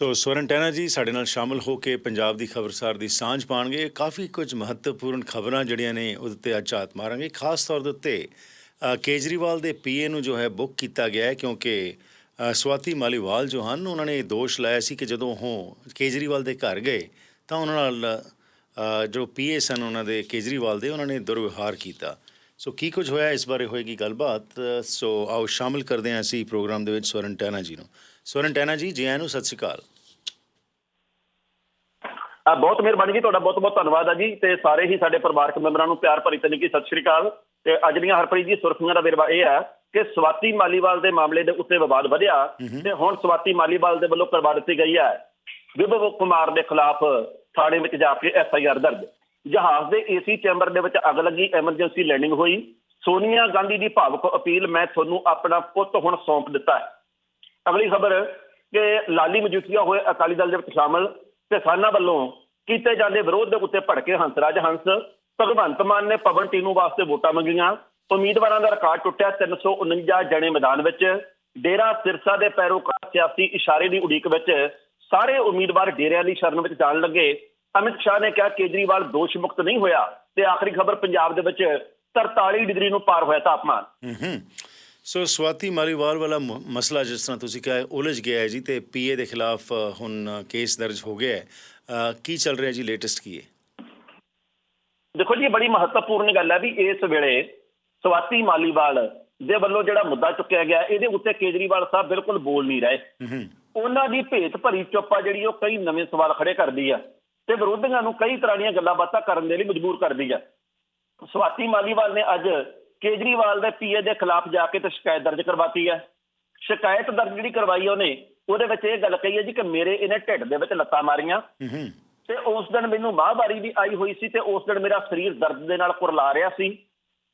ਸੋ ਸਵਰਨ ਟੈਨਾ ਜੀ ਸਾਡੇ ਨਾਲ ਸ਼ਾਮਲ ਹੋ ਕੇ ਪੰਜਾਬ ਦੀ ਖਬਰਸਾਰ ਦੀ ਸਾਂਝ ਪਾਣਗੇ। ਕਾਫੀ ਕੁਝ ਮਹੱਤਵਪੂਰਨ ਖਬਰਾਂ ਜਿਹੜੀਆਂ ਨੇ ਉਹਦੇ ਤੇ ਅੱਜ ਝਾਤ ਮਾਰਾਂਗੇ। ਖਾਸ ਤੌਰ ਦੇ ਉੱਤੇ ਕੇਜਰੀਵਾਲ ਦੇ ਪੀਏ ਨੂੰ ਜੋ ਹੈ ਬੁੱਕ ਕੀਤਾ ਗਿਆ ਹੈ ਕਿਉਂਕਿ ਅ, ਸਵਾਤੀ ਮਾਲੀਵਾਲ ਜੋ ਹਨ ਉਹਨਾਂ ਨੇ ਦੋਸ਼ ਲਾਇਆ ਸੀ ਕਿ ਜਦੋਂ ਉਹ ਕੇਜਰੀਵਾਲ ਦੇ ਘਰ ਗਏ ਤਾਂ ਉਹਨਾਂ ਨਾਲ ਅ, ਜੋ ਪੀਏ ਸਨ ਉਹਨਾਂ ਦੇ ਕੇਜਰੀਵਾਲ ਦੇ ਉਹਨਾਂ ਨੇ ਦੁਰਵਿਵਹਾਰ ਕੀਤਾ। ਸੋ ਕੀ ਕੁਝ ਹੋਇਆ ਇਸ ਬਾਰੇ ਹੋਏਗੀ ਗੱਲਬਾਤ। ਸੋ ਆਓ ਸ਼ਾਮਲ ਕਰਦੇ ਹਾਂ ਅਸੀਂ ਪ੍ਰੋਗਰਾਮ ਦੇ ਵਿੱਚ ਸਵਰਨ ਟੈਨਾ ਜੀ ਨੂੰ। ਸਵਰਨ ਟੈਨਾ ਜੀ ਜੀ ਆਇਆਂ ਨੂੰ ਸਤਿ ਸ਼੍ਰੀ ਅਕਾਲ। ਆ ਬਹੁਤ ਮਿਹਰਬਾਨੀ ਜੀ ਤੁਹਾਡਾ ਬਹੁਤ ਬਹੁਤ ਧੰਨਵਾਦ ਆ ਜੀ ਤੇ ਸਾਰੇ ਹੀ ਸਾਡੇ ਪਰਿਵਾਰਕ ਮੈਂਬਰਾਂ ਨੂੰ ਪਿਆਰ ਭਰੀ ਤਨਕੀ ਸਤਿ ਸ਼੍ਰੀ ਅਕਾਲ। ਤੇ ਅੱਜ ਦੀਆਂ ਹਰਪ੍ਰੀਤ ਜੀ ਸੁਰਖੀਆਂ ਦਾ ਵੇਰਵਾ ਇਹ ਹੈ ਕਿ ਸਵਾਤੀ ਮਾਲੀਵਾਲ ਦੇ ਮਾਮਲੇ ਦੇ ਉੱਤੇ ਵਿਵਾਦ ਵਧਿਆ ਤੇ ਹੁਣ ਸਵਾਤੀ ਮਾਲੀਵਾਲ ਦੇ ਵੱਲੋਂ ਕਰਵਾ ਦਿੱਤੀ ਗਈ ਹੈ। ਵਿਭਵ ਕੁਮਾਰ ਦੇ ਖਿਲਾਫ ਥਾਣੇ ਵਿੱਚ ਜਾ ਕੇ ਐਫ ਆਈ ਆਰ ਦਰਜ। ਜਹਾਜ਼ ਦੇ ਏਸੀ ਚੈਂਬਰ ਦੇ ਵਿੱਚ ਅੱਗ ਲੱਗੀ ਐਮਰਜੈਂਸੀ ਲੈਂਡਿੰਗ ਹੋਈ। ਸੋਨੀਆ ਗਾਂਧੀ ਦੀ ਭਾਵੁਕ ਅਪੀਲ ਮੈਂ ਤੁਹਾਨੂੰ ਆਪਣਾ ਪੁੱਤ ਹੁਣ ਸੌਂਪ ਦਿੱਤਾ ਹੈ। ਅਗਲੀ ਖਬਰ ਕਿ ਲਾਲੀ ਮਜੂਠੀਆ ਹੋਏ ਅਕਾਲੀ ਦਲ ਦੇ ਵਿੱਚ ਸ਼ਾਮਲ ਕਿਸਾਨਾਂ ਵੱਲੋਂ ਕੀਤੇ ਜਾਂਦੇ ਵਿਰੋਧ ਦੇ ਉੱਤੇ ਭੜਕੇ ਹੰਸਰਾਜ ਹੰਸ, ਭਗਵੰਤ ਮਾਨ ਨੇ ਪਵਨ ਟੀਨੂ ਵਾਸਤੇ ਵੋਟਾਂ ਮੰਗੀਆਂ। ਉਮੀਦਵਾਰਾਂ ਦਾ ਰਿਕਾਰਡ ਟੁੱਟਿਆ 349 ਜਣੇ ਮੈਦਾਨ ਵਿੱਚ। ਡੇਰਾ ਸਿਰਸਾ ਦੇ ਪੈਰੋਕਾਰ ਸਿਆਸੀ ਇਸ਼ਾਰੇ ਦੀ ਉਡੀਕ ਵਿੱਚ ਸਾਰੇ ਉਮੀਦਵਾਰ ਡੇਰਿਆਂ ਦੀ ਸ਼ਰਨ ਵਿੱਚ ਜਾਣ ਲੱਗੇ। ਅਮਿਤ ਸ਼ਾਹ ਨੇ ਕਿਹਾ, ਕੇਜਰੀਵਾਲ ਦੋਸ਼ ਮੁਕਤ ਨਹੀਂ ਹੋਇਆ। ਤੇ ਆਖਰੀ ਖਬਰ, ਪੰਜਾਬ ਦੇ ਵਿੱਚ 43 ਡਿਗਰੀ ਨੂੰ ਪਾਰ ਹੋਇਆ ਤਾਪਮਾਨ। ਸੋ ਸਵਾਤੀ ਮਾਲੀਵਾਲ ਵਾਲਾ ਮਸਲਾ ਜਿਸ ਤਰ੍ਹਾਂ ਤੁਸੀਂ ਕਿਹਾ ਉਲਝ ਗਿਆ ਹੈ ਜੀ ਤੇ ਪੀਏ ਦੇ ਖਿਲਾਫ ਹੁਣ ਕੇਸ ਦਰਜ ਹੋ ਗਿਆ ਹੈ। ਕੀ ਚੱਲ ਰਿਹਾ ਜੀ ਲੇਟੈਸਟ ਕੀ ਹੈ? ਦੇਖੋ ਜੀ ਬੜੀ ਮਹੱਤਵਪੂਰਨ ਗੱਲ ਹੈ ਵੀ ਇਸ ਵੇਲੇ ਸਵਾਤੀ ਮਾਲੀਵਾਲ ਦੇ ਵੱਲੋਂ ਜਿਹੜਾ ਮੁੱਦਾ ਚੁੱਕਿਆ ਗਿਆ ਇਹਦੇ ਉੱਤੇ ਕੇਜਰੀਵਾਲ ਸਾਹਿਬ ਬਿਲਕੁਲ ਬੋਲ ਨਹੀਂ ਰਹੇ। ਉਹਨਾਂ ਦੀ ਭੇਤ ਭਰੀ ਚੁੱਪ ਆ ਜਿਹੜੀ ਉਹ ਕਈ ਨਵੇਂ ਸਵਾਲ ਖੜੇ ਕਰਦੀ ਆ ਤੇ ਵਿਰੋਧੀਆਂ ਨੂੰ ਕਈ ਤਰ੍ਹਾਂ ਦੀਆਂ ਗੱਲਾਂ ਬਾਤਾਂ ਕਰਨ ਦੇ ਲਈ ਮਜਬੂਰ ਕਰਦੀ ਆ। ਸਵਾਤੀ ਮਾਲੀਵਾਲ ਨੇ ਅੱਜ ਕੇਜਰੀਵਾਲ ਦੇ ਪੀਏ ਦੇ ਖਿਲਾਫ ਜਾ ਕੇ ਤੇ ਸ਼ਿਕਾਇਤ ਦਰਜ ਕਰਵਾਤੀ ਹੈ। ਸ਼ਿਕਾਇਤ ਦਰਜ ਜਿਹੜੀ ਕਰਵਾਈ ਉਹਨੇ ਉਹਦੇ ਵਿੱਚ ਇਹ ਗੱਲ ਕਹੀ ਹੈ ਜੀ ਕਿ ਮੇਰੇ ਇਹਨੇ ਢਿੱਡ ਦੇ ਵਿੱਚ ਲੱਤਾਂ ਮਾਰੀਆਂ। ਤੇ ਉਸ ਦਿਨ ਮੈਨੂੰ ਮਾਹਵਾਰੀ ਵੀ ਆਈ ਹੋਈ ਸੀ ਤੇ ਉਸ ਦਿਨ ਮੇਰਾ ਸਰੀਰ ਦਰਦ ਦੇ ਨਾਲ ਕੁਰਲਾ ਰਿਹਾ ਸੀ।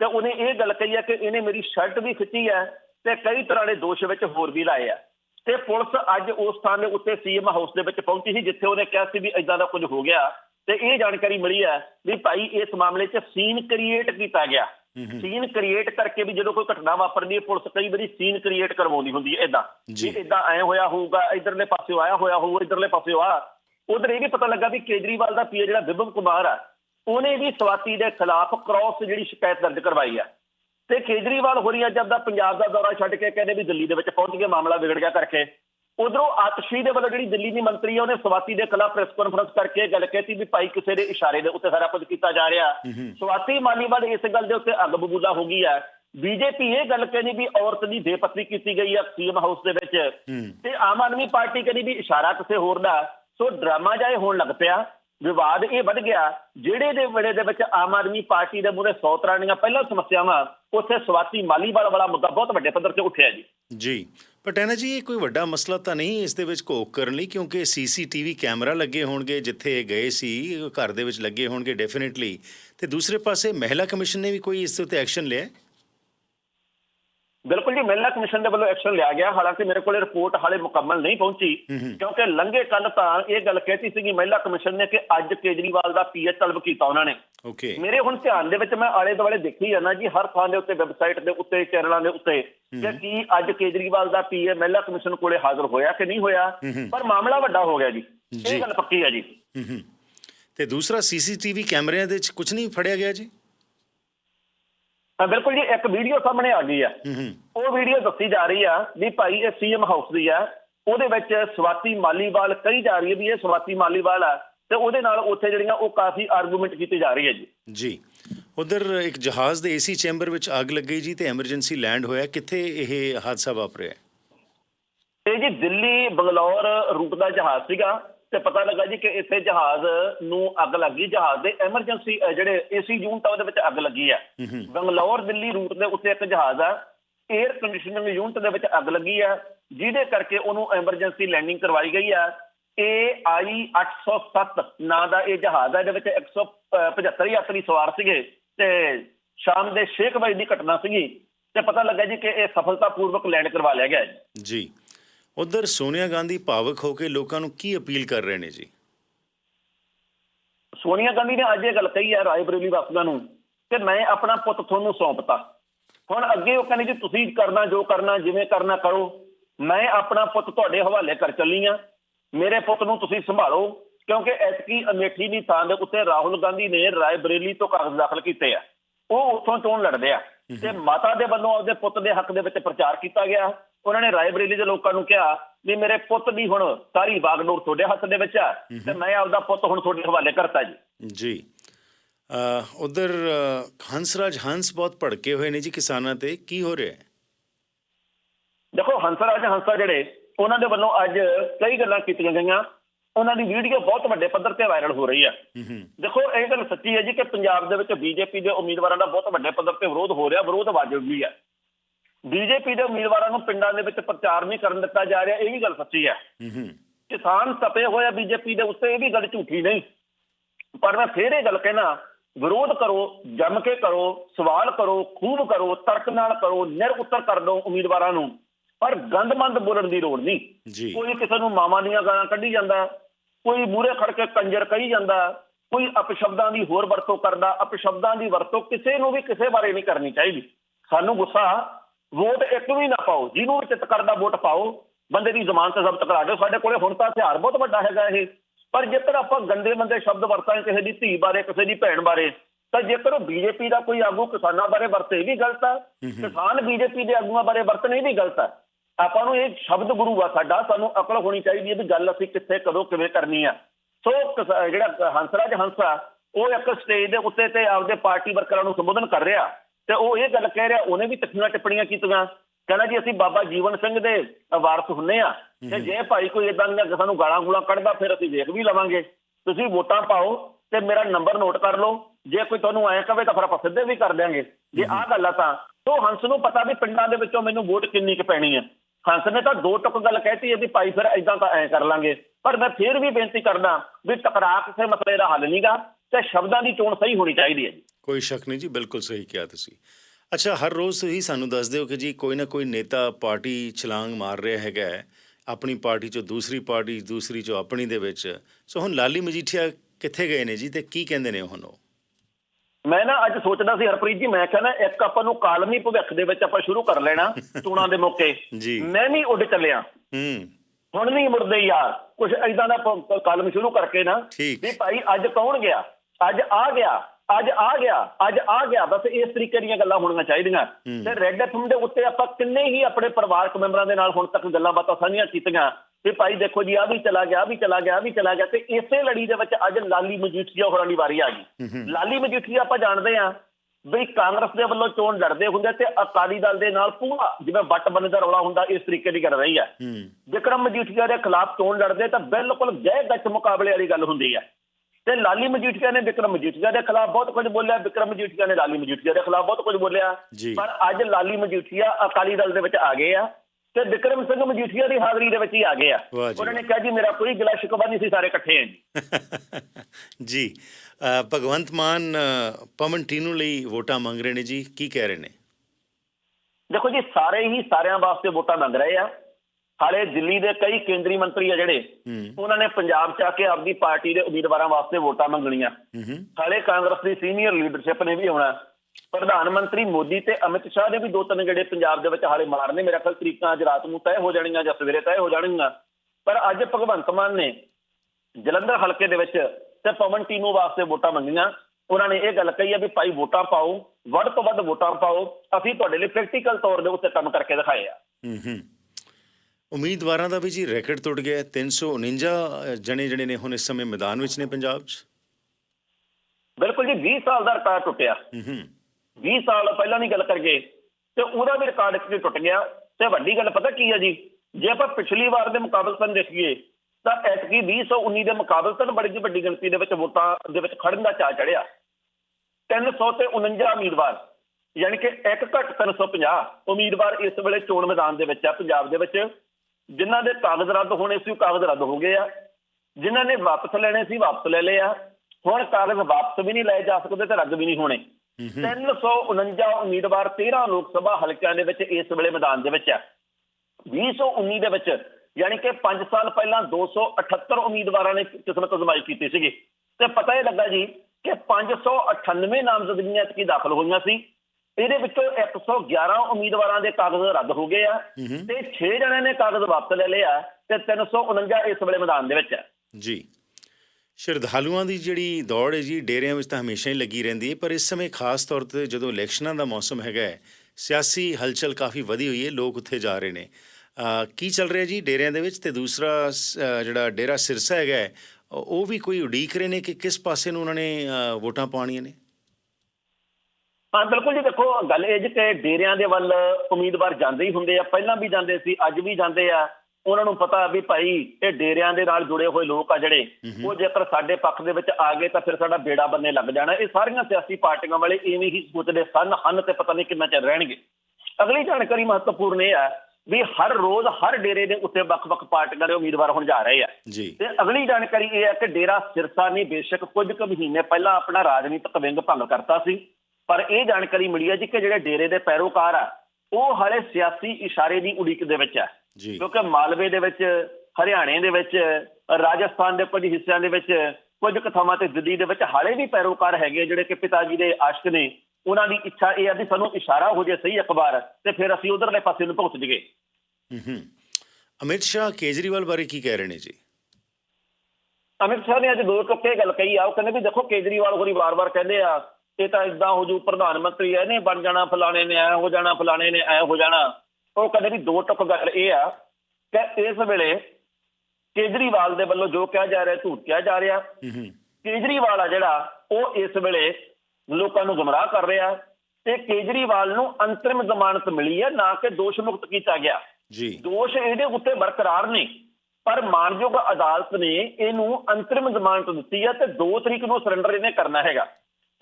ਤੇ ਉਹਨੇ ਇਹ ਗੱਲ ਕਹੀ ਹੈ ਕਿ ਇਹਨੇ ਮੇਰੀ ਸ਼ਰਟ ਵੀ ਖਿੱਚੀ ਹੈ ਤੇ ਕਈ ਤਰ੍ਹਾਂ ਦੇ ਦੋਸ਼ ਵਿੱਚ ਹੋਰ ਵੀ ਲਾਏ ਆ। ਤੇ ਪੁਲਿਸ ਅੱਜ ਉਸ ਥਾਂ ਦੇ ਉੱਤੇ ਸੀਐਮ ਹਾਊਸ ਦੇ ਵਿੱਚ ਪਹੁੰਚੀ ਸੀ ਜਿੱਥੇ ਉਹਨੇ ਕਿਹਾ ਸੀ ਵੀ ਇਦਾਂ ਦਾ ਕੁਝ ਹੋ ਗਿਆ। ਤੇ ਇਹ ਜਾਣਕਾਰੀ ਮਿਲੀ ਹੈ ਵੀ ਭਾਈ ਇਸ ਮਾਮਲੇ 'ਚ ਸੀਨ ਕ੍ਰੀਏਟ ਕੀਤਾ ਗਿਆ। ਸੀਨ ਕ੍ਰੀਏਟ ਕਰਕੇ ਵੀ ਜਦੋਂ ਕੋਈ ਘਟਨਾ ਵਾਪਰਦੀ ਹੈ ਪੁਲਿਸ ਕਈ ਵਾਰੀ ਸੀਨ ਕ੍ਰੀਏਟ ਕਰਵਾਉਂਦੀ ਹੁੰਦੀ ਹੈ ਇਦਾਂ ਜੀ। ਇਦਾਂ ਐ ਹੋਇਆ ਹੋਊਗਾ ਇਧਰਲੇ ਪਾਸਿਓਂ ਆਇਆ ਹੋਇਆ ਹੋਊ ਇਧਰਲੇ ਪਾਸਿਓਂ ਆ। ਉਧਰ ਇਹ ਵੀ ਪਤਾ ਲੱਗਾ ਵੀ ਕੇਜਰੀਵਾਲ ਦਾ ਪੀਏ ਜਿਹੜਾ ਵਿਭਵ ਕੁਮਾਰ ਆ ਉਹਨੇ ਵੀ ਸਵਾਤੀ ਦੇ ਖਿਲਾਫ ਕ੍ਰਾਸ ਜਿਹੜੀ ਸ਼ਿਕਾਇਤ ਦਰਜ ਕਰਵਾਈ ਆ। ਤੇ ਕੇਜਰੀਵਾਲ ਹੋਰੀ ਅੱਜ ਆਪਦਾ ਪੰਜਾਬ ਦਾ ਦੌਰਾ ਛੱਡ ਕੇ ਕਹਿੰਦੇ ਵੀ ਦਿੱਲੀ ਦੇ ਵਿੱਚ ਪਹੁੰਚ ਕੇ ਮਾਮਲਾ ਵਿਗੜ ਗਿਆ ਕਰਕੇ। ਉਧਰੋਂ ਆਤਸ਼ੀ ਦੇ ਵੱਲੋਂ ਜਿਹੜੀ ਦਿੱਲੀ ਦੀ ਮੰਤਰੀ ਆ ਉਹਨੇ ਸਵਾਤੀ ਦੇ ਖਿਲਾਫ ਪ੍ਰੈਸ ਕਾਨਫਰੰਸ ਕਰਕੇ ਗੱਲ ਕਹਿਤੀ ਵੀ ਭਾਈ ਕਿਸੇ ਦੇ ਇਸ਼ਾਰੇ ਦੇ ਉੱਤੇ ਸਾਰਾ ਕੁਝ ਕੀਤਾ ਜਾ ਰਿਹਾ। ਸਵਾਤੀ ਮਾਲੀਵਾਲ ਇਸ ਗੱਲ ਦੇ ਉੱਤੇ ਅੱਗ ਬਬੂਲਾ ਹੋ ਗਈ ਹੈ ਬੀਜੇਪੀ ਇਹ ਗੱਲ ਕਹਿੰਦੀ ਵੀ ਔਰਤ ਦੀ ਬੇਪਤੀ ਕੀਤੀ ਗਈ ਹੈ ਸੀਐਮ ਹਾਊਸ ਦੇ ਵਿੱਚ। ਤੇ ਆਮ ਆਦਮੀ ਪਾਰਟੀ ਕਹਿੰਦੀ ਵੀ ਇਸ਼ਾਰਾ ਕਿਸੇ ਹੋਰ ਦਾ। ਸੋ ਡਰਾਮਾ ਜਾਏ ਹੋਣ ਲੱਗ ਪਿਆ। ਵਿਵਾਦ ਇਹ ਵੱਧ ਗਿਆ। ਜਿਹੜੇ ਦੇ ਵੇਲੇ ਦੇ ਵਿੱਚ ਆਮ ਆਦਮੀ ਪਾਰਟੀ ਦੇ ਮੂਹਰੇ 100 ਤਰ੍ਹਾਂ ਦੀਆਂ ਪਹਿਲਾਂ ਸਮੱਸਿਆਵਾਂ ਉੱਥੇ ਸਵਾਤੀ ਮਾਲੀਵਾਲ ਵਾਲਾ ਮੁੱਦਾ ਬਹੁਤ ਵੱਡੇ ਪੱਧਰ ਤੇ ਉੱਠਿਆ ਜੀ। ਜੀ। ਪਟੈਨਾ ਜੀ ਇਹ ਕੋਈ ਵੱਡਾ ਮਸਲਾ ਤਾਂ ਨਹੀਂ ਇਸ ਦੇ ਵਿੱਚ ਘੋਖ ਕਰਨ ਲਈ, ਕਿਉਂਕਿ ਸੀਸੀਟੀਵੀ ਕੈਮਰਾ ਲੱਗੇ ਹੋਣਗੇ ਜਿੱਥੇ ਇਹ ਗਏ ਸੀ, ਘਰ ਦੇ ਵਿੱਚ ਲੱਗੇ ਹੋਣਗੇ ਡੈਫੀਨਿਟਲੀ ਤੇ ਦੂਸਰੇ ਪਾਸੇ ਮਹਿਲਾ ਕਮਿਸ਼ਨ ਨੇ ਵੀ ਕੋਈ ਇਸ ਦੇ ਉੱਤੇ ਐਕਸ਼ਨ ਲਿਆ ਬਿਲਕੁਲ ਜੀ ਮਹਿਲਾ ਕਮਿਸ਼ਨ ਦੇ ਵੱਲੋਂ ਐਕਸ਼ਨ ਲਿਆ ਗਿਆ। ਹਾਲਾਂਕਿ ਮੇਰੇ ਕੋਲ ਰਿਪੋਰਟ ਹਾਲੇ ਮੁਕੰਮਲ ਨਹੀਂ ਪਹੁੰਚੀ ਕਿਉਂਕਿ ਲੰਘੇ ਕੱਲ ਤਾਂ ਇਹ ਗੱਲ ਕਹਿਤੀ ਸੀਗੀ ਮਹਿਲਾ ਕਮਿਸ਼ਨ ਨੇ ਕਿ ਅੱਜ ਕੇਜਰੀਵਾਲ ਦਾ ਪੀਏ ਤਲਬ ਕੀਤਾ ਉਹਨਾਂ ਨੇ। ਓਕੇ ਮੇਰੇ ਹੁਣ ਧਿਆਨ ਦੇ ਵਿੱਚ ਮੈਂ ਆਲੇ ਦੁਆਲੇ ਦੇਖੀ ਜਾਂਦਾ ਜੀ ਹਰ ਥਾਂ ਦੇ ਉੱਤੇ ਵੈਬਸਾਈਟ ਦੇ ਉੱਤੇ ਚੈਨਲਾਂ ਦੇ ਉੱਤੇ ਕਿ ਕੀ ਅੱਜ ਕੇਜਰੀਵਾਲ ਦਾ ਪੀਏ ਮਹਿਲਾ ਕਮਿਸ਼ਨ ਕੋਲੇ ਹਾਜ਼ਰ ਹੋਇਆ ਕਿ ਨਹੀਂ ਹੋਇਆ। ਪਰ ਮਾਮਲਾ ਵੱਡਾ ਹੋ ਗਿਆ ਜੀ। ਇਹ ਗੱਲ ਪੱਕੀ ਹੈ ਜੀ ਤੇ ਦੂਸਰਾ ਸੀਸੀਟੀਵੀ ਕੈਮਰਿਆਂ ਦੇ ਵਿੱਚ ਕੁਝ ਨਹੀਂ ਫੜਿਆ ਗਿਆ ਜੀ? ਤਾਂ ਬਿਲਕੁਲ ਜੀ ਇੱਕ ਵੀਡੀਓ ਸਾਹਮਣੇ ਆ ਗਈ ਆ। ਉਹ ਵੀਡੀਓ ਦੱਸੀ ਜਾ ਰਹੀ ਆ ਵੀ ਭਾਈ ਇਹ ਸੀਐਮ ਹਾਊਸ ਦੀ ਆ। ਉਹਦੇ ਵਿੱਚ ਸਵਾਤੀ ਮਾਲੀਵਾਲ ਕਹੀ ਜਾ ਰਹੀ ਹੈ ਵੀ ਇਹ ਸਵਾਤੀ ਮਾਲੀਵਾਲ ਆ ਤੇ ਉਹਦੇ ਨਾਲ ਉੱਥੇ ਜਿਹੜੀਆਂ ਉਹ ਕਾਫੀ ਆਰਗੂਮੈਂਟ ਕੀਤੀ ਜਾ ਰਹੀ ਹੈ ਜੀ। ਜੀ। ਉਧਰ ਇੱਕ ਜਹਾਜ਼ ਦੇ ਏਸੀ ਚੈਂਬਰ ਵਿੱਚ ਅੱਗ ਲੱਗ ਗਈ ਜੀ ਤੇ ਐਮਰਜੈਂਸੀ ਲੈਂਡ ਹੋਇਆ। ਕਿੱਥੇ ਇਹ ਹਾਦਸਾ ਵਾਪਰਿਆ? ਇਹ ਜੀ ਦਿੱਲੀ ਬੰਗਲੌਰ ਰੂਟ ਦਾ ਜਹਾਜ਼ ਸੀਗਾ। ਤੇ ਪਤਾ ਲੱਗਾ ਜੀ ਕਿ ਇੱਥੇ ਜਹਾਜ਼ ਨੂੰ ਅੱਗ ਲੱਗੀ ਜਹਾਜ਼ ਦੇ ਐਮਰਜੈਂਸੀ ਜਿਹੜੇ ਏਸੀ ਯੂਨਿਟ ਆ ਉਹਦੇ ਵਿੱਚ ਅੱਗ ਲੱਗੀ ਆ। ਬੰਗਲੌਰ ਦਿੱਲੀ ਰੂਟ ਦੇ ਉੱਤੇ ਇੱਕ ਜਹਾਜ਼ ਆ। 에ਅਰ ਕੰਡੀਸ਼ਨਿੰਗ ਯੂਨਿਟ ਦੇ ਵਿੱਚ ਅੱਗ ਲੱਗੀ ਆ। ਜਿਹਦੇ ਕਰਕੇ ਉਹਨੂੰ ਐਮਰਜੈਂਸੀ ਲੈਂਡਿੰਗ ਕਰਵਾਈ ਗਈ ਆ। ਆਈ 807 ਨਾਂ ਦਾ ਇਹ ਜਹਾਜ਼ ਆ ਇਹਦੇ ਵਿੱਚ 175 ਯਾਤਰੀ ਸਵਾਰ ਸੀਗੇ ਤੇ ਸ਼ਾਮ ਦੇ 6 ਵਜੇ ਦੀ ਘਟਨਾ ਸੀਗੀ। ਤੇ ਪਤਾ ਲੱਗਾ ਜੀ ਕਿ ਇਹ ਸਫਲਤਾਪੂਰਵਕ ਲੈਂਡ ਕਰਵਾ ਲਿਆ ਗਿਆ ਜੀ। ਉਧਰ ਸੋਨੀਆ ਗਾਂਧੀ ਭਾਵਕ ਹੋ ਕੇ ਲੋਕਾਂ ਨੂੰ ਕੀ ਅਪੀਲ ਕਰ ਰਹੇ ਨੇ ਜੀ? ਸੋਨੀਆ ਗਾਂਧੀ ਨੇ ਅੱਜ ਇਹ ਗੱਲ ਕਹੀ ਹੈ ਰਾਏ ਬਰੇਲੀ ਵਾਸੀਆਂ ਨੂੰ ਕਿ ਮੈਂ ਆਪਣਾ ਪੁੱਤ ਤੁਹਾਨੂੰ ਸੌਂਪਤਾ। ਹੁਣ ਅੱਗੇ ਉਹ ਕਹਿੰਦੇ ਜੀ ਤੁਸੀਂ ਕਰਨਾ ਜੋ ਕਰਨਾ ਜਿਵੇਂ ਕਰਨਾ ਕਰੋ। ਮੈਂ ਆਪਣਾ ਪੁੱਤ ਤੁਹਾਡੇ ਹਵਾਲੇ ਕਰ ਚੱਲੀ ਆ ਮੇਰੇ ਪੁੱਤ ਨੂੰ ਤੁਸੀਂ ਸੰਭਾਲੋ ਕਿਉਂਕਿ ਐਤਕੀ ਅਮੇਠੀ ਦੀ ਥਾਂ ਦੇ ਉੱਤੇ ਰਾਹੁਲ ਗਾਂਧੀ ਨੇ ਰਾਏ ਬਰੇਲੀ ਤੋਂ ਕਾਗਜ਼ ਦਾਖਲ ਕੀਤੇ ਆ। ਉਹ ਉੱਥੋਂ ਚੋਣ ਲੜਦੇ ਆ। ਤੇ ਮਾਤਾ ਦੇ ਵੱਲੋਂ ਆਪਦੇ ਪੁੱਤ ਦੇ ਹੱਕ ਦੇ ਵਿੱਚ ਪ੍ਰਚਾਰ ਕੀਤਾ ਗਿਆ। ਉਹਨਾਂ ਨੇ ਰਾਏ ਬਰੇਲੀ ਦੇ ਲੋਕਾਂ ਨੂੰ ਕਿਹਾ ਵੀ ਮੇਰੇ ਪੁੱਤ ਦੀ ਹੁਣ ਸਾਰੀ ਬਾਗਡੋਰ ਤੁਹਾਡੇ ਹੱਥ ਦੇ ਵਿੱਚ ਆ ਤੇ ਮੈਂ ਆਪਦਾ ਪੁੱਤ ਹੁਣ ਤੁਹਾਡੇ ਹਵਾਲੇ ਕਰਤਾ ਜੀ। ਜੀ। ਉਧਰ ਹੰਸਰਾਜ ਹੰਸ ਬਹੁਤ ਭੜਕੇ ਹੋਏ ਨੇ ਜੀ ਕਿਸਾਨਾਂ ਤੇ। ਕੀ ਹੋ ਰਿਹਾ ਹੈ? ਦੇਖੋ ਹੰਸਰਾਜ ਹੰਸਾ ਜਿਹੜੇ ਉਹਨਾਂ ਦੇ ਵੱਲੋਂ ਅੱਜ ਕਈ ਗੱਲਾਂ ਕੀਤੀਆਂ ਗਈਆਂ। ਉਹਨਾਂ ਦੀ ਵੀਡੀਓ ਬਹੁਤ ਵੱਡੇ ਪੱਧਰ ਤੇ ਵਾਇਰਲ ਹੋ ਰਹੀ ਹੂੰ ਦੇਖੋ ਇਹ ਗੱਲ ਸੱਚੀ ਹੈ ਜੀ ਕਿ ਪੰਜਾਬ ਦੇ ਵਿੱਚ ਬੀਜੇਪੀ ਦੇ ਉਮੀਦਵਾਰਾਂ ਦਾ ਬਹੁਤ ਵੱਡੇ ਪੱਧਰ ਤੇ ਵਿਰੋਧ ਹੋ ਰਿਹਾ ਵਿਰੋਧ ਵਾਜਬ ਵੀ ਹੈ ਬੀਜੇਪੀ ਦੇ ਉਮੀਦਵਾਰਾਂ ਨੂੰ ਪਿੰਡਾਂ ਦੇ ਵਿੱਚ ਪ੍ਰਚਾਰ ਨਹੀਂ ਕਰਨ ਦਿੱਤਾ ਜਾ ਰਿਹਾ ਇਹ ਵੀ ਗੱਲ ਸੱਚੀ ਹੈ। ਕਿਸਾਨ ਤਪੇ ਹੋਏ ਆ ਬੀਜੇਪੀ ਦੇ ਉੱਤੇ ਇਹ ਵੀ ਗੱਲ ਝੂਠੀ ਨਹੀਂ। ਪਰ ਮੈਂ ਫੇਰ ਇਹ ਗੱਲ ਕਹਿਣਾ ਵਿਰੋਧ ਕਰੋ ਜੰਮ ਕੇ ਕਰੋ ਸਵਾਲ ਕਰੋ ਖੂਬ ਕਰੋ ਤਰਕ ਨਾਲ ਕਰੋ ਨਿਰ ਉੱਤਰ ਕਰ ਦਿਓ ਉਮੀਦਵਾਰਾਂ ਨੂੰ। ਪਰ ਗੰਦਮੰਦ ਬੋਲਣ ਦੀ ਲੋੜ ਨਹੀਂ। ਕੋਈ ਕਿਸੇ ਨੂੰ ਮਾਵਾਂ ਦੀਆਂ ਗਾਲਾਂ ਕੱਢੀ ਜਾਂਦਾ ਕੋਈ ਮੂਹਰੇ ਖੜ ਕੇ ਕੰਜਰ ਕਹੀ ਜਾਂਦਾ ਕੋਈ ਅਪਸ਼ਬਦਾਂ ਦੀ ਹੋਰ ਵਰਤੋਂ ਕਰਦਾ ਅਪਸ਼ਬਦਾਂ ਦੀ ਵਰਤੋਂ ਕਿਸੇ ਨੂੰ ਵੀ ਕਿਸੇ ਬਾਰੇ ਨਹੀਂ ਕਰਨੀ ਚਾਹੀਦੀ। ਸਾਨੂੰ ਗੁੱਸਾ ਵੋਟ ਇੱਕ ਵੀ ਨਾ ਪਾਓ ਜਿਹਨੂੰ ਵੀ ਚਿੱਤ ਕਰਦਾ ਵੋਟ ਪਾਓ ਬੰਦੇ ਦੀ ਜ਼ਮਾਨਤ ਜ਼ਬਤ ਕਰਾ ਦਿਓ। ਸਾਡੇ ਕੋਲੇ ਹੁਣ ਤਾਂ ਹਥਿਆਰ ਬਹੁਤ ਵੱਡਾ ਹੈਗਾ ਇਹ। ਪਰ ਜੇਕਰ ਆਪਾਂ ਗੰਦੇ ਮੰਦੇ ਸ਼ਬਦ ਵਰਤਾਂਗੇ ਕਿਸੇ ਦੀ ਧੀ ਬਾਰੇ ਕਿਸੇ ਦੀ ਭੈਣ ਬਾਰੇ ਤਾਂ ਜੇਕਰ ਉਹ ਬੀਜੇਪੀ ਦਾ ਕੋਈ ਆਗੂ ਕਿਸਾਨਾਂ ਬਾਰੇ ਵਰਤੇ ਇਹ ਵੀ ਗਲਤ ਆ। ਕਿਸਾਨ ਬੀਜੇਪੀ ਦੇ ਆਗੂਆਂ ਬਾਰੇ ਵਰਤਣੇ ਇਹ ਵੀ ਗਲਤ ਆ। ਆਪਾਂ ਨੂੰ ਇਹ ਸ਼ਬਦ ਗੁਰੂ ਆ ਸਾਡਾ ਸਾਨੂੰ ਅਕਲ ਹੋਣੀ ਚਾਹੀਦੀ ਹੈ ਵੀ ਗੱਲ ਅਸੀਂ ਕਿੱਥੇ ਕਦੋਂ ਕਿਵੇਂ ਕਰਨੀ ਆ। ਸੋ ਜਿਹੜਾ ਹੰਸਰਾਜ ਹੰਸਾ ਉਹ ਇੱਕ ਸਟੇਜ ਦੇ ਉੱਤੇ ਤੇ ਆਪਦੇ ਪਾਰਟੀ ਵਰਕਰਾਂ ਨੂੰ ਸੰਬੋਧਨ ਕਰ ਰਿਹਾ। ਤੇ ਉਹ ਇਹ ਗੱਲ ਕਹਿ ਰਿਹਾ ਉਹਨੇ ਵੀ ਤਿੱਖੀਆਂ ਟਿੱਪਣੀਆਂ ਕੀਤੀਆਂ। ਕਹਿੰਦਾ ਜੀ ਅਸੀਂ ਬਾਬਾ ਜੀਵਨ ਸਿੰਘ ਦੇ ਵਾਰਸ ਹੁੰਨੇ ਆ। ਤੇ ਜੇ ਭਾਈ ਕੋਈ ਇਦਾਂ ਦੀਆਂ ਸਾਨੂੰ ਗਾਲਾਂ ਗੂਲਾਂ ਕੱਢਦਾ ਫਿਰ ਅਸੀਂ ਵੇਖ ਵੀ ਲਵਾਂਗੇ। ਤੁਸੀਂ ਵੋਟਾਂ ਪਾਓ ਤੇ ਮੇਰਾ ਨੰਬਰ ਨੋਟ ਕਰ ਲਓ। ਜੇ ਕੋਈ ਤੁਹਾਨੂੰ ਐਂ ਕਵੇ ਤਾਂ ਫਿਰ ਆਪਾਂ ਸਿੱਧੇ ਵੀ ਕਰ ਦਿਆਂਗੇ। ਜੇ ਆਹ ਗੱਲ ਆ ਤਾਂ ਤੋ ਹੰਸ ਨੂੰ ਪਤਾ ਵੀ ਪਿੰਡਾਂ ਦੇ ਵਿੱਚੋਂ ਮੈਨੂੰ ਵੋਟ ਕਿੰਨੀ ਕੁ ਪੈਣੀ ਹੈ ਹੰਸ ਨੇ ਤਾਂ ਦੋ ਟੁਕ ਗੱਲ ਕਹਿਤੀ ਹੈ ਵੀ ਭਾਈ ਫਿਰ ਇਦਾਂ ਤਾਂ ਐਂ ਕਰ ਲਾਂਗੇ। ਪਰ ਮੈਂ ਫਿਰ ਵੀ ਬੇਨਤੀ ਕਰਦਾ ਵੀ ਟਕਰਾਅ ਕਿਸੇ ਮਸਲੇ ਦਾ ਹੱਲ ਨਹੀਂਗਾ ਤੇ ਸ਼ਬਦਾਂ ਦੀ ਚੋਣ ਸਹੀ ਹੋਣੀ ਚਾਹੀਦੀ ਹੈ ਜੀ। ਕੋਈ ਸ਼ੱਕ ਨਹੀਂ ਜੀ ਬਿਲਕੁਲ ਸਹੀ ਕਿਹਾ ਤੁਸੀਂ। ਅੱਛਾ ਹਰ ਰੋਜ਼ ਤੁਸੀਂ ਸਾਨੂੰ ਦੱਸਦੇ ਹੋ ਕਿ ਜੀ ਕੋਈ ਨਾ ਕੋਈ ਨੇਤਾ ਪਾਰਟੀ ਛਲਾਂਗ ਮਾਰ ਰਿਹਾ ਹੈਗਾ ਆਪਣੀ ਪਾਰਟੀ ਚੋਂ ਦੂਸਰੀ ਪਾਰਟੀ ਦੂਸਰੀ ਚੋਂ ਆਪਣੀ ਦੇ ਵਿੱਚ। ਸੋ ਹੁਣ ਲਾਲੀ ਮਜੀਠੀਆ ਕਿੱਥੇ ਗਏ ਨੇ ਜੀ ਤੇ ਕੀ ਕਹਿੰਦੇ ਨੇ ਹੁਣ ਉਹ? ਮੈਂ ਨਾ ਅੱਜ ਸੋਚਦਾ ਸੀ ਹਰਪ੍ਰੀਤ ਜੀ ਮੈਂ ਕਹਿੰਦਾ ਇੱਕ ਆਪਾਂ ਨੂੰ ਕਾਲਮੀ ਭਵਿੱਖ ਦੇ ਵਿੱਚ ਆਪਾਂ ਸ਼ੁਰੂ ਕਰ ਲੈਣਾ ਚੋਣਾਂ ਦੇ ਮੌਕੇ। ਜੀ। ਮੈਂ ਵੀ ਉੱਡ ਚੱਲਿਆ। ਹੂੰ। ਹੁਣ ਨਹੀਂ ਮੁੜਦੇ ਯਾਰ। ਕੁਝ ਐਦਾਂ ਦਾ ਕਾਲਮ ਸ਼ੁਰੂ ਕਰਕੇ ਨਾ। ਵੀ ਭਾਈ ਅੱਜ ਕੌਣ ਗਿਆ? ਅੱਜ ਆ ਗਿਆ। ਅੱਜ ਆ ਗਿਆ ਅੱਜ ਆ ਗਿਆ ਬਸ ਇਸ ਤਰੀਕੇ ਦੀਆਂ ਗੱਲਾਂ ਹੋਣੀਆਂ ਚਾਹੀਦੀਆਂ। ਤੇ ਰੈੱਡ ਐਫਐਮ ਦੇ ਉੱਤੇ ਆਪਾਂ ਕਿੰਨੇ ਹੀ ਆਪਣੇ ਪਰਿਵਾਰਕ ਮੈਂਬਰਾਂ ਦੇ ਨਾਲ ਹੁਣ ਤੱਕ ਗੱਲਾਂ ਬਾਤਾਂ ਸਾਂਝੀਆਂ ਕੀਤੀਆਂ। ਵੀ ਭਾਈ ਦੇਖੋ ਜੀ ਆ ਵੀ ਚਲਾ ਗਿਆ ਆਹ ਵੀ ਚਲਾ ਗਿਆ ਆਹ ਵੀ ਚਲਾ ਗਿਆ ਤੇ ਇਸੇ ਲੜੀ ਦੇ ਵਿੱਚ ਅੱਜ ਲਾਲੀ ਮਜੀਠੀਆ ਹੋਰਾਂ ਦੀ ਵਾਰੀ ਆ ਗਈ। ਲਾਲੀ ਮਜੀਠੀਆ ਆਪਾਂ ਜਾਣਦੇ ਆ ਵੀ ਕਾਂਗਰਸ ਦੇ ਵੱਲੋਂ ਚੋਣ ਲੜਦੇ ਹੁੰਦੇ ਤੇ ਅਕਾਲੀ ਦਲ ਦੇ ਨਾਲ ਪੂਰਾ ਜਿਵੇਂ ਵੱਟ ਬੰਨ ਦਾ ਰੌਲਾ ਹੁੰਦਾ ਇਸ ਤਰੀਕੇ ਦੀ ਕਰ ਰਹੀ ਹੈ। ਹੂੰ। ਵਿਕਰਮ ਮਜੀਠੀਆ ਦੇ ਖਿਲਾਫ ਚੋਣ ਲੜਦੇ ਤਾਂ ਬਿਲਕੁਲ ਗਹਿ ਗੱਚ ਮੁਕਾਬਲੇ ਵਾਲੀ ਗੱਲ ਹੁੰਦੀ ਹੈ। ਤੇ ਲਾਲੀ ਮਜੀਠੀਆ ਨੇ ਵਿਕਰਮ ਮਜੀਠੀਆ ਦੇ ਖਿਲਾਫ ਬਹੁਤ ਕੁਝ ਬੋਲਿਆ ਵਿਕਰਮ ਮਜੀਠੀਆ ਨੇ ਲਾਲੀ ਮਜੀਠੀਆ ਦੇ ਖਿਲਾਫ ਬਹੁਤ ਕੁਝ ਬੋਲਿਆ। ਪਰ ਅੱਜ ਲਾਲੀ ਮਜੀਠੀਆ ਅਕਾਲੀ ਦਲ ਦੇ ਵਿੱਚ ਆ ਗਏ ਆ ਤੇ ਵਿਕਰਮ ਸਿੰਘ ਮਜੀਠੀਆ ਦੀ ਹਾਜ਼ਰੀ ਦੇ ਵਿੱਚ ਹੀ ਆ ਗਏ ਆ। ਉਹਨਾਂ ਨੇ ਕਿਹਾ ਜੀ ਮੇਰਾ ਕੋਈ ਗਿਲਾ ਸ਼ਿਕਵਾ ਨਹੀਂ ਸੀ ਸਾਰੇ ਇਕੱਠੇ ਆ ਜੀ। ਜੀ ਭਗਵੰਤ ਮਾਨ ਪਵਨ ਟੀਨੂ ਲਈ ਵੋਟਾਂ ਮੰਗ ਰਹੇ ਨੇ ਜੀ ਕੀ ਕਹਿ ਰਹੇ ਨੇ? ਦੇਖੋ ਜੀ ਸਾਰੇ ਹੀ ਸਾਰਿਆਂ ਵਾਸਤੇ ਵੋਟਾਂ ਮੰਗ ਰਹੇ ਆ। ਹਾਲੇ ਦਿੱਲੀ ਦੇ ਕਈ ਕੇਂਦਰੀ ਮੰਤਰੀ ਆ ਜਿਹੜੇ ਉਹਨਾਂ ਨੇ ਪੰਜਾਬ ਚ ਆ ਕੇ ਆਪਦੀ ਪਾਰਟੀ ਦੇ ਉਮੀਦਵਾਰਾਂ ਵਾਸਤੇ ਵੋਟਾਂ ਮੰਗਣੀਆਂ। ਹਾਲੇ ਕਾਂਗਰਸ ਦੀ ਸੀਨੀਅਰ ਲੀਡਰਸ਼ਿਪ ਨੇ ਵੀ ਆਉਣਾ। ਪ੍ਰਧਾਨ ਮੰਤਰੀ ਮੋਦੀ ਤੇ ਅਮਿਤ ਸ਼ਾਹ ਦੇ ਵੀ ਦੋ ਤਿੰਨ ਗੇੜੇ ਪੰਜਾਬ ਦੇ ਵਿੱਚ ਹਾਲੇ ਮਾਰਨੇ ਮੇਰੇ ਖਿਆਲ ਤਰੀਕਾਂ ਅੱਜ ਰਾਤ ਨੂੰ ਤੈਅ ਹੋ ਜਾਣਗੀਆਂ ਜਾਂ ਸਵੇਰੇ ਤੈਅ ਹੋ ਜਾਣਗੀਆਂ। ਪਰ ਅੱਜ ਭਗਵੰਤ ਮਾਨ ਨੇ ਜਲੰਧਰ ਹਲਕੇ ਦੇ ਵਿੱਚ ਤੇ ਪਵਨ ਟੀਨੂ ਵਾਸਤੇ ਵੋਟਾਂ ਮੰਗੀਆਂ। ਉਹਨਾਂ ਨੇ ਇਹ ਗੱਲ ਕਹੀ ਹੈ ਵੀ ਭਾਈ ਵੋਟਾਂ ਪਾਓ ਵੱਧ ਤੋਂ ਵੱਧ ਵੋਟਾਂ ਪਾਓ। ਅਸੀਂ ਤੁਹਾਡੇ ਲਈ ਪ੍ਰੈਕਟੀਕਲ ਤੌਰ ਦੇ ਉੱਤੇ ਕੰਮ ਕਰਕੇ ਦਿਖਾਏ ਆ। ਹੂੰ ਹੂੰ। ਉਮੀਦਵਾਰਾਂ ਦਾ ਵੀ ਜੀ ਰੈਕੋਰਡ ਟੁੱਟ ਗਿਆ ਹੈ। 349 ਜਣੇ ਜਿਹੜੇ ਨੇ ਹੁਣ ਇਸ ਸਮੇਂ ਮੈਦਾਨ ਵਿੱਚ ਨੇ ਪੰਜਾਬ 'ਚ ਬਿਲਕੁਲ ਜੀ 20 ਸਾਲ ਦਾ ਰਿਕਾਰਡ ਟੁੱਟਿਆ। ਹੂੰ ਹੂੰ। 20 ਸਾਲ ਪਹਿਲਾਂ ਦੀ ਗੱਲ ਕਰੀਏ ਤੇ ਉਹਦਾ ਵੀ ਰਿਕਾਰਡ ਇੱਕ ਦੀ ਟੁੱਟ ਗਿਆ। ਤੇ ਵੱਡੀ ਗੱਲ ਪਤਾ ਕੀ ਹੈ ਜੀ? ਜੇ ਆਪਾਂ ਪਿਛਲੀ ਵਾਰ ਦੇ ਮੁਕਾਬਲਤਨ ਦੇਖੀਏ ਤਾਂ ਐਤਕੀ 2019 ਦੇ ਮੁਕਾਬਲਤਨ ਬੜੀ ਵੱਡੀ ਗਿਣਤੀ ਦੇ ਵਿੱਚ ਵੋਟਾਂ ਦੇ ਵਿੱਚ ਖੜਨ ਦਾ ਚਾਅ ਚੜਿਆ 300 ਤੇ 49 ਉਮੀਦਵਾਰ ਯਾਨੀ ਕਿ ਇੱਕ ਘੱਟ 350 ਉਮੀਦਵਾਰ ਇਸ ਵੇਲੇ ਚੋਣ ਮੈਦਾਨ ਦੇ ਵਿੱਚ ਆ ਪੰਜਾਬ ਦੇ ਵਿੱਚ। ਜਿਨ੍ਹਾਂ ਦੇ ਕਾਗਜ਼ ਰੱਦ ਹੋਣੇ ਸੀ ਉਹ ਕਾਗਜ਼ ਰੱਦ ਹੋ ਗਏ ਆ। ਜਿਨ੍ਹਾਂ ਨੇ ਵਾਪਸ ਲੈਣੇ ਸੀ ਵਾਪਸ ਲੈ ਲਏ ਆ। ਹੁਣ ਕਾਗਜ਼ ਵਾਪਸ ਵੀ ਨਹੀਂ ਲਏ ਜਾ ਸਕਦੇ ਤੇ ਰੱਦ ਵੀ ਨਹੀਂ ਹੋਣੇ। 349 ਉਮੀਦਵਾਰ 13 ਲੋਕ ਸਭਾ ਹਲਕਿਆਂ ਦੇ ਵਿੱਚ ਇਸ ਵੇਲੇ ਮੈਦਾਨ ਦੇ ਵਿੱਚ ਆ। 2019 ਦੇ ਵਿੱਚ ਯਾਨੀ ਕਿ 5 ਸਾਲ ਪਹਿਲਾਂ 278 ਉਮੀਦਵਾਰਾਂ ਨੇ ਕਿਸਮਤ ਅਜ਼ਮਾਈ ਕੀਤੀ ਸੀਗੀ। ਤੇ ਪਤਾ ਇਹ ਲੱਗਾ ਜੀ ਕਿ 598 ਨਾਮਜ਼ਦਗੀਆਂ ਇਤਕੀ ਦਾਖਲ ਹੋਈਆਂ ਸੀ। ਇਹਦੇ ਵਿੱਚੋਂ 111 ਉਮੀਦਵਾਰਾਂ ਦੇ ਕਾਗਜ਼ ਰੱਦ ਹੋ ਗਏ ਆ ਤੇ 6 ਜਣਿਆਂ ਨੇ ਕਾਗਜ਼ ਵਾਪਸ ਲੈ ਲਏ ਆ ਤੇ 349 ਇਸ ਵੇਲੇ ਮੈਦਾਨ ਦੇ ਵਿੱਚ ਹੈ ਜੀ। ਸ਼ਰਧਾਲੂਆਂ ਦੀ ਜਿਹੜੀ ਦੌੜ ਹੈ ਜੀ ਡੇਰਿਆਂ ਵਿੱਚ ਤਾਂ ਹਮੇਸ਼ਾ ਹੀ ਲੱਗੀ ਰਹਿੰਦੀ ਹੈ ਪਰ ਇਸ ਸਮੇਂ ਖਾਸ ਤੌਰ ਤੇ ਜਦੋਂ ਇਲੈਕਸ਼ਨਾਂ ਦਾ ਮੌਸਮ ਹੈਗਾ ਹੈ, ਸਿਆਸੀ ਹਲਚਲ ਕਾਫੀ ਵਧੀ ਹੋਈ ਹੈ ਲੋਕ ਉੱਥੇ ਜਾ ਰਹੇ ਨੇ। ਕੀ ਚੱਲ ਰਿਹਾ ਜੀ ਡੇਰਿਆਂ ਦੇ ਵਿੱਚ? ਤੇ ਦੂਸਰਾ ਜਿਹੜਾ ਡੇਰਾ ਸਿਰਸਾ ਹੈਗਾ ਉਹ ਵੀ ਕੋਈ ਉਡੀਕ ਰਹੇ ਨੇ ਕਿ ਕਿਸ ਪਾਸੇ ਨੂੰ ਉਹਨਾਂ ਨੇ ਵੋਟਾਂ ਪਾਉਣੀਆਂ ਨੇ? ਹਾਂ ਬਿਲਕੁਲ ਜੀ ਦੇਖੋ ਗੱਲ ਇਹ ਜੀ ਕਿ ਡੇਰਿਆਂ ਦੇ ਵੱਲ ਉਮੀਦਵਾਰ ਜਾਂਦੇ ਹੀ ਹੁੰਦੇ ਆ ਪਹਿਲਾਂ ਵੀ ਜਾਂਦੇ ਸੀ ਅੱਜ ਵੀ ਜਾਂਦੇ ਆ। ਉਹਨਾਂ ਨੂੰ ਪਤਾ ਵੀ ਭਾਈ ਇਹ ਡੇਰਿਆਂ ਦੇ ਨਾਲ ਜੁੜੇ ਹੋਏ ਲੋਕ ਆ ਜਿਹੜੇ ਉਹ ਜੇਕਰ ਸਾਡੇ ਪੱਖ ਦੇ ਵਿੱਚ ਆ ਗਏ ਤਾਂ ਫਿਰ ਸਾਡਾ ਬੇੜਾ ਬੰਨੇ ਲੱਗ ਜਾਣਾ। ਇਹ ਸਾਰੀਆਂ ਸਿਆਸੀ ਪਾਰਟੀਆਂ ਵਾਲੇ ਇਵੇਂ ਹੀ ਸੋਚਦੇ ਸਨ ਹਨ ਤੇ ਪਤਾ ਨਹੀਂ ਕਿੰਨਾ ਚਿਰ ਰਹਿਣਗੇ। ਅਗਲੀ ਜਾਣਕਾਰੀ ਮਹੱਤਵਪੂਰਨ ਇਹ ਹੈ ਵੀ ਹਰ ਰੋਜ਼ ਹਰ ਡੇਰੇ ਦੇ ਉੱਤੇ ਵੱਖ-ਵੱਖ ਪਾਰਟੀਆਂ ਦੇ ਉਮੀਦਵਾਰ ਹੁਣ ਜਾ ਰਹੇ ਆ। ਤੇ ਅਗਲੀ ਜਾਣਕਾਰੀ ਇਹ ਹੈ ਕਿ ਡੇਰਾ ਸਿਰਸਾ ਨੇ ਬੇਸ਼ੱਕ ਕੁਝ ਕੁ ਮਹੀਨੇ ਪਹਿਲਾਂ ਆਪਣਾ ਰਾਜਨੀਤਿਕ ਵਿੰਗ ਭੰਗ ਕਰਤਾ ਸੀ। ਪਰ ਇਹ ਜਾਣਕਾਰੀ ਮਿਲੀ ਹੈ ਜੀ ਕਿ ਜਿਹੜੇ ਡੇਰੇ ਦੇ ਪੈਰੋਕਾਰ ਆ ਉਹ ਹਾਲੇ ਸਿਆਸੀ ਇਸ਼ਾਰੇ ਦੀ ਉਡੀਕ ਦੇ ਵਿੱਚ ਹੈ ਜੀ। ਕਿਉਂਕਿ ਮਾਲਵੇ ਦੇ ਵਿੱਚ ਹਰਿਆਣੇ ਦੇ ਵਿੱਚ ਰਾਜਸਥਾਨ ਦੇ ਕੁਝ ਹਿੱਸਿਆਂ ਦੇ ਵਿੱਚ ਕੁਝ ਕੁ ਥਾਵਾਂ ਤੇ ਦਿੱਲੀ ਦੇ ਵਿੱਚ ਹਾਲੇ ਵੀ ਪੈਰੋਕਾਰ ਹੈਗੇ ਜਿਹੜੇ ਕਿ ਪਿਤਾ ਜੀ ਦੇ ਆਸ਼ਕ ਨੇ। ਉਹਨਾਂ ਦੀ ਇੱਛਾ ਇਹ ਹੈ ਵੀ ਸਾਨੂੰ ਇਸ਼ਾਰਾ ਹੋ ਜੇ ਸਹੀ ਅਖਬਾਰ ਤੇ ਫਿਰ ਅਸੀਂ ਉਧਰਲੇ ਪਾਸੇ ਨੂੰ ਪਹੁੰਚ ਜਗੇ ਹੂੰ ਅਮਿਤ ਸ਼ਾਹ ਕੇਜਰੀਵਾਲ ਬਾਰੇ ਕੀ ਕਹਿ ਰਹੇ ਨੇ ਜੀ? ਅਮਿਤ ਸ਼ਾਹ ਨੇ ਅੱਜ ਦੋ ਟੁੱਕੇ ਗੱਲ ਕਹੀ ਆ ਉਹ ਕਹਿੰਦੇ ਵੀ ਦੇਖੋ ਕੇਜਰੀਵਾਲ ਹੋਰੀ ਵਾਰ-ਵਾਰ ਕਹਿੰਦੇ ਆ ਇਹ ਤਾਂ ਇਦਾਂ ਹੋ ਜੂ ਪ੍ਰਧਾਨ ਮੰਤਰੀ ਐ ਨੇ ਬਣ ਜਾਣਾ ਫਲਾਣੇ ਨੇ ਐ ਹੋ ਜਾਣਾ ਫਲਾਣੇ ਨੇ ਐ ਹੋ ਜਾਣਾ। ਉਹ ਕਹਿੰਦੇ ਵੀ ਦੋ ਟੁੱਕ ਗੱਲ ਇਹ ਆ ਕਿ ਇਸ ਵੇਲੇ ਕੇਜਰੀਵਾਲ ਦੇ ਵੱਲੋਂ ਜੋ ਕਿਹਾ ਜਾ ਰਿਹਾ ਝੂਠ ਕਿਹਾ ਜਾ ਰਿਹਾ। ਕੇਜਰੀਵਾਲ ਆ ਜਿਹੜਾ ਉਹ ਇਸ ਵੇਲੇ ਲੋਕਾਂ ਨੂੰ ਗੁੰਮਰਾਹ ਕਰ ਰਿਹਾ। ਤੇ ਕੇਜਰੀਵਾਲ ਨੂੰ ਅੰਤਰਿਮ ਜ਼ਮਾਨਤ ਮਿਲੀ ਹੈ ਨਾ ਕਿ ਦੋਸ਼ ਮੁਕਤ ਕੀਤਾ ਗਿਆ। ਜੀ। ਦੋਸ਼ ਇਹਦੇ ਉੱਤੇ ਬਰਕਰਾਰ ਨੇ। ਪਰ ਮਾਨਯੋਗ ਅਦਾਲਤ ਨੇ ਇਹਨੂੰ ਅੰਤਰਿਮ ਜ਼ਮਾਨਤ ਦਿੱਤੀ ਹੈ ਤੇ 2 ਤਰੀਕ ਨੂੰ ਸਰੈਂਡਰ ਇਹਨੇ ਕਰਨਾ ਹੈਗਾ।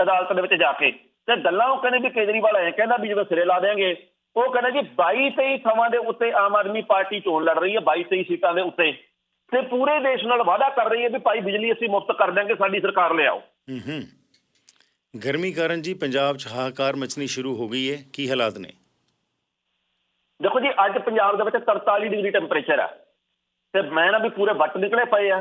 ਅਦਾਲਤ ਦੇ ਵਿੱਚ ਜਾ ਕੇ। ਤੇ ਗੱਲਾਂ ਉਹ ਕਹਿੰਦੇ ਵੀ ਕੇਜਰੀਵਾਲ ਐ ਕਹਿੰਦਾ ਵੀ ਜਦੋਂ ਸਿਰੇ ਲਾ ਦੇਾਂਗੇ ਉਹ ਕਹਿੰਦਾ ਜੀ 22 23 ਥਾਵਾਂ ਦੇ ਉੱਤੇ ਆਮ ਆਦਮੀ ਪਾਰਟੀ ਚੋਣ ਲੜ ਰਹੀ ਹੈ 22 23 ਸੀਟਾਂ ਦੇ ਉੱਤੇ। ਤੇ ਪੂਰੇ ਦੇਸ਼ ਨਾਲ ਵਾਅਦਾ ਕਰ ਰਹੀ ਹੈ ਵੀ ਭਾਈ ਬਿਜਲੀ ਅਸੀਂ ਮੁਫਤ ਕਰ ਦਾਂਗੇ ਸਾਡੀ ਸਰਕਾਰ ਲਿਆਓ ਹੂੰ ਹੂੰ। ਗਰਮੀ ਕਾਰਨ ਜੀ ਪੰਜਾਬ 'ਚ ਹਾਹਾਕਾਰ ਮਚਣੀ ਸ਼ੁਰੂ ਹੋ ਗਈ ਹੈ ਕੀ ਹਾਲਾਤ ਨੇ? ਦੇਖੋ ਜੀ ਅੱਜ ਪੰਜਾਬ ਦੇ ਵਿੱਚ 43 ਡਿਗਰੀ ਟੈਂਪਰੇਚਰ ਆ। ਤੇ ਮੈਂ ਨਾ ਵੀ ਪੂਰੇ ਵੱਟ ਨਿਕਲੇ ਪਏ ਆ।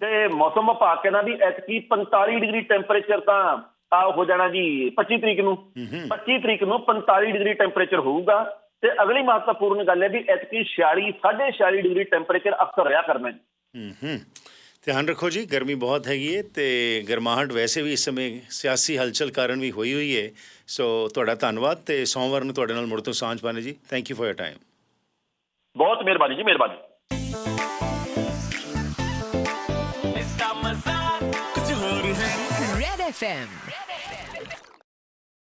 ਤੇ ਮੌਸਮ ਵਿਭਾਗ ਕਹਿੰਦਾ ਵੀ ਐਤਕੀ 45 ਡਿਗਰੀ ਟੈਂਪਰੇਚਰ ਤਾਂ ਆ ਹੋ ਜਾਣਾ ਜੀ 25 ਤਰੀਕ ਨੂੰ। ਹੂੰ ਹੂੰ। 25 ਤਰੀਕ ਨੂੰ 45 ਡਿਗਰੀ ਟੈਂਪਰੇਚਰ ਹੋਊਗਾ ਤੇ ਅਗਲੀ ਮਹੱਤਵਪੂਰਨ ਗੱਲ ਹੈ ਵੀ ਐਤਕੀ 46 46 ਡਿਗਰੀ ਟੈਂਪਰੇਚਰ ਅਕਸਰ ਰਿਹਾ ਕਰਨਾ ਹੈ ਹੂੰ। ਧਿਆਨ ਰੱਖੋ ਜੀ ਗਰਮੀ ਬਹੁਤ ਹੈਗੀ ਹੈ ਤੇ ਗਰਮਾਹਟ ਵੈਸੇ ਵੀ ਇਸ ਸਮੇਂ ਸਿਆਸੀ ਹਲਚਲ ਕਾਰਨ ਵੀ ਹੋਈ ਹੋਈ ਹੈ ਸੋ ਤੁਹਾਡਾ ਧੰਨਵਾਦ ਤੇ ਸੋਮਵਾਰ ਨੂੰ ਤੁਹਾਡੇ ਨਾਲ ਮੁੜ ਤੋਂ ਸਾਂਝ ਪਾਣੇ ਜੀ। Thank you for your time ਬਹੁਤ ਮਿਹਰਬਾਨੀ ਜੀ ਮਿਹਰਬਾਨੀ। FM. Red FM.